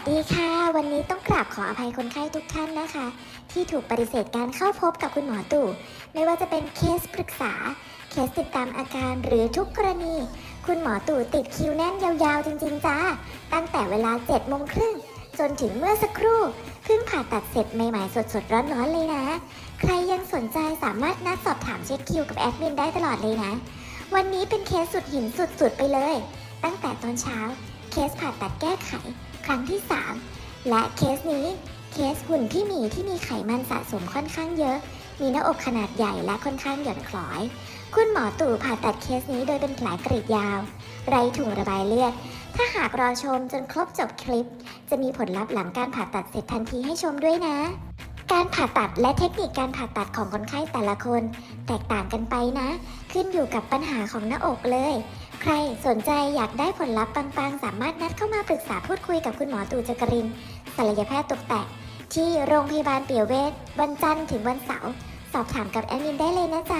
สดีค่ะ วันนี้ต้องกราบขออภัยคนไข้ทุกท่านนะคะ ที่ถูกปฏิเสธการเข้าพบกับคุณหมอตู่ ไม่ว่าจะเป็นเคสปรึกษา เคสติดตามอาการหรือทุกกรณี คุณหมอตู่ติดคิวแน่นยาวๆ จริงๆจ้าตั้งแต่เวลา7โมงครึ่งจนถึงเมื่อสักครู่เพิ่งผ่าตัดเสร็จใหม่ๆสดๆร้อนๆเลยนะ ใครยังสนใจสามารถนัดสอบถามเช็คคิวกับแอดมินได้ตลอดเลยนะ วันนี้เป็นเคสสุดหินสุดๆไปเลย ตั้งแต่ตอนเช้า เคสผ่าตัดแก้ไข ครั้งที่ 3 และเคสนี้ เคสหุ่นที่มีที่มีไขมันสะสมค่อนข้างเยอะ มีหน้าอกขนาดใหญ่และค่อนข้างหย่อนคล้อย คุณหมอตู่ผ่าตัดเคสนี้โดยเป็นแผลกรีดยาว ไรถุงระบายเลือด ถ้าหากรอชมจนครบจบคลิป จะมีผลลัพธ์หลังการผ่าตัดเสร็จทันทีให้ชมด้วยนะการผ่าตัดและเทคนิคการผ่าตัดของคนไข้แต่ละคน แตกต่างกันไปนะ ขึ้นอยู่กับปัญหาของหน้าอกเลย ใครสนใจอยากได้ผลลัพธ์ปังๆ สามารถนัดเข้ามาปรึกษาพูดคุยกับคุณหมอตู่จักรินศัลยแพทย์ตกแต่งที่โรงพยาบาลเปียวเวชวันจันทร์ถึงวันเสาร์สอบถามกับแอดมินได้เลยนะจ๊ะ